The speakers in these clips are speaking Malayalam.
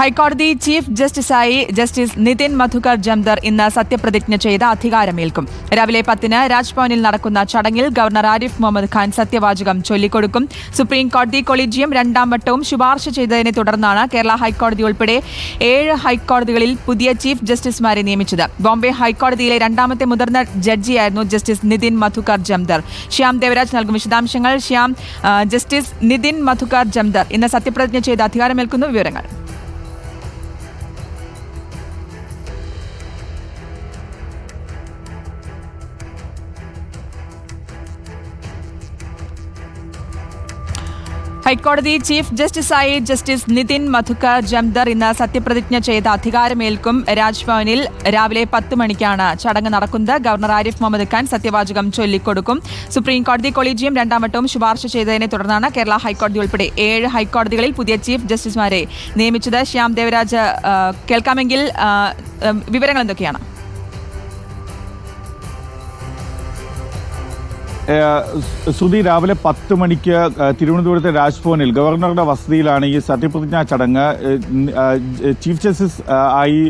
ഹൈക്കോടതി ചീഫ് ജസ്റ്റിസായി ജസ്റ്റിസ് നിതിൻ മധുകർ ജംദർ ഇന്ന് സത്യപ്രതിജ്ഞ ചെയ്ത് അധികാരമേൽക്കും. രാവിലെ പത്തിന് രാജ്ഭവനിൽ നടക്കുന്ന ചടങ്ങിൽ ഗവർണർ ആരിഫ് മുഹമ്മദ് ഖാൻ സത്യവാചകം ചൊല്ലിക്കൊടുക്കും. സുപ്രീം കോടതി കൊളീജിയം രണ്ടാം വട്ടവും ശുപാർശ ചെയ്തതിനെ തുടർന്നാണ് കേരള ഹൈക്കോടതി ഉൾപ്പെടെ ഏഴ് ഹൈക്കോടതികളിൽ പുതിയ ചീഫ് ജസ്റ്റിസുമാരെ നിയമിച്ചത്. ബോംബെ ഹൈക്കോടതിയിലെ രണ്ടാമത്തെ മുതിർന്ന ജഡ്ജിയായിരുന്നു ജസ്റ്റിസ് നിതിൻ മധുകർ ജംദർ. ശ്യാം ദേവരാജ് നൽകും വിശദാംശങ്ങൾ. ശ്യാം ജസ്റ്റിസ് നിതിൻ മധുകർ ജംദർ ഇന്ന് സത്യപ്രതിജ്ഞ ചെയ്ത് അധികാരമേൽക്കുന്നു. വിവരങ്ങൾ. ഹൈക്കോടതി ചീഫ് ജസ്റ്റിസായി ജസ്റ്റിസ് നിതിൻ മധുക്കർ ജംദർ ഇന്ന് സത്യപ്രതിജ്ഞ ചെയ്ത അധികാരമേൽക്കും രാജ്ഭവനിൽ രാവിലെ പത്ത് മണിക്കാണ് ചടങ്ങ് നടക്കുന്നത്. ഗവർണർ ആരിഫ് മുഹമ്മദ് ഖാൻ സത്യവാചകം ചൊല്ലിക്കൊടുക്കും. സുപ്രീം കോടതി കൊളീജിയം രണ്ടാം വട്ടവും ശുപാർശ ചെയ്തതിനെ തുടർന്നാണ് കേരള ഹൈക്കോടതി ഉൾപ്പെടെ ഏഴ് ഹൈക്കോടതികളിൽ പുതിയ ചീഫ് ജസ്റ്റിസുമാരെ നിയമിച്ചത്. ശ്യാം ദേവരാജ് കേൾക്കാമെങ്കിൽ വിവരങ്ങൾ എന്തൊക്കെയാണ്? ശ്രുതി രാവിലെ പത്ത് മണിക്ക് തിരുവനന്തപുരത്തെ രാജ്ഭവനിൽ ഗവർണറുടെ വസതിയിലാണ് ഈ സത്യപ്രതിജ്ഞാ ചടങ്ങ്. ചീഫ് ജസ്റ്റിസ് ആയി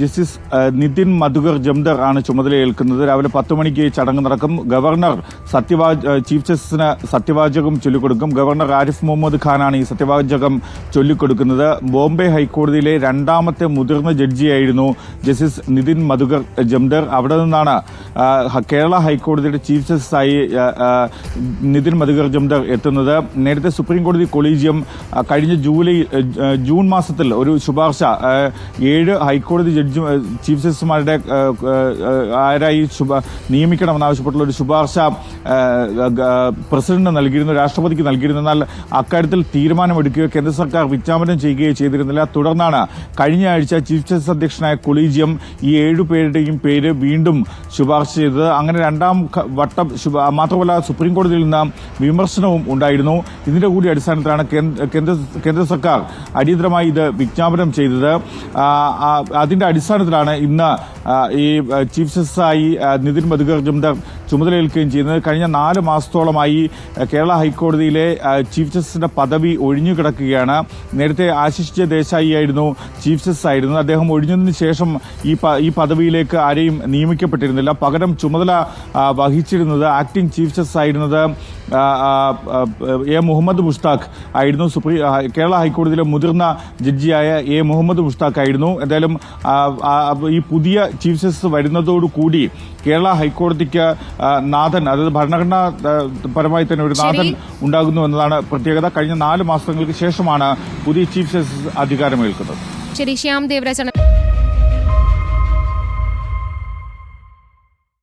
ജസ്റ്റിസ് നിതിൻ മധുകർ ജംദർ ആണ് ചുമതലയേൽക്കുന്നത്. രാവിലെ പത്ത് മണിക്ക് ഈ ചടങ്ങ് നടക്കും. ഗവർണർ സത്യവാ ചീഫ് ജസ്റ്റിസിന് സത്യവാചകം ചൊല്ലിക്കൊടുക്കും. ഗവർണർ ആരിഫ് മുഹമ്മദ് ഖാനാണ് ഈ സത്യവാചകം ചൊല്ലിക്കൊടുക്കുന്നത്. ബോംബെ ഹൈക്കോടതിയിലെ രണ്ടാമത്തെ മുതിർന്ന ജഡ്ജിയായിരുന്നു ജസ്റ്റിസ് നിതിൻ മധുകർ ജംദർ. അവിടെ നിന്നാണ് കേരള ഹൈക്കോടതിയുടെ ചീഫ് ജസ്റ്റിസായി നിതിൻ മധുകർ ജംദർ എത്തുന്നത്. നേരത്തെ സുപ്രീം കോടതി കൊളീജിയം കഴിഞ്ഞ ജൂലൈ ജൂൺ മാസത്തിൽ ഒരു ശുപാർശ ഏഴ് ഹൈക്കോടതി ജഡ്ജി ചീഫ് ജസ്റ്റിസുമാരുടെ ആരായി ശുപ- നിയമിക്കണമെന്നാവശ്യപ്പെട്ടുള്ള ഒരു ശുപാർശ പ്രസിഡന്റ് നൽകിയിരുന്നു രാഷ്ട്രപതിക്ക് നൽകിയിരുന്നു. എന്നാൽ അക്കാര്യത്തിൽ തീരുമാനമെടുക്കുകയോ കേന്ദ്ര സർക്കാർ വിജ്ഞാപനം ചെയ്യുകയോ ചെയ്തിരുന്നില്ല. തുടർന്നാണ് കഴിഞ്ഞ ആഴ്ച ചീഫ് ജസ്റ്റിസ് അധ്യക്ഷനായ കൊളീജിയം ഈ ഏഴു പേരുടെയും പേര് വീണ്ടും ശുപാർശ ചെയ്തത്. അങ്ങനെ രണ്ടാം വട്ടം ശുപ- മാത്രമല്ല സുപ്രീം കോടതിയിൽ നിന്ന് വിമർശനവും ഉണ്ടായിരുന്നു. ഇതിന്റെ കൂടി അടിസ്ഥാനത്തിലാണ് കേന്ദ്ര കേന്ദ്ര- സർക്കാർ അടിയന്തരമായി ഇത് വിജ്ഞാപനം ചെയ്തത്. അതിന്റെ അടിസ്ഥാനത്തിലാണ് ഇന്ന് ഈ ചീഫ് ജസ്റ്റിസായി നിതിൻ മധുകർ ജംദർ ചുമതലയേൽക്കുകയും ചെയ്യുന്നത്. കഴിഞ്ഞ നാല് മാസത്തോളമായി കേരള ഹൈക്കോടതിയിലെ ചീഫ് ജസ്റ്റിസിന്റെ പദവി ഒഴിഞ്ഞു കിടക്കുകയാണ്. നേരത്തെ ആശിഷ് ജെ ദേശായി ആയിരുന്നു ചീഫ് ജസ്റ്റിസ് ആയിരുന്നു. അദ്ദേഹം ഒഴിഞ്ഞതിന് ശേഷം ഈ ഈ പദവിയിലേക്ക് ആരെയും നിയമിക്കപ്പെട്ടിരുന്നില്ല. പകരം ചുമതല വഹിച്ചിരുന്നത് ആക്ടിംഗ് ചീഫ് ജസ്റ്റിസ് ആയിരുന്നത് എ മുഹമ്മദ് മുഷ്താഖ് ആയിരുന്നു സുപ്രീം കേരള ഹൈക്കോടതിയിലെ മുതിർന്ന ജഡ്ജിയായ എ മുഹമ്മദ് മുഷ്താഖ് ആയിരുന്നു. എന്തായാലും ഈ പുതിയ ചീഫ് ജസ്റ്റിസ് വരുന്നതോടുകൂടി കേരള ഹൈക്കോടതിക്ക് നാഥൻ അതായത് ഭരണഘടനാ പരമായി തന്നെ ഒരു നാഥൻ ഉണ്ടാകുന്നു എന്നതാണ് പ്രത്യേകത. കഴിഞ്ഞ നാല് മാസങ്ങൾക്ക് ശേഷമാണ് പുതിയ ചീഫ് ജസ്റ്റിസ് അധികാരമേൽക്കുന്നത്. ശരി ശ്യാം ദേവരാജാണ്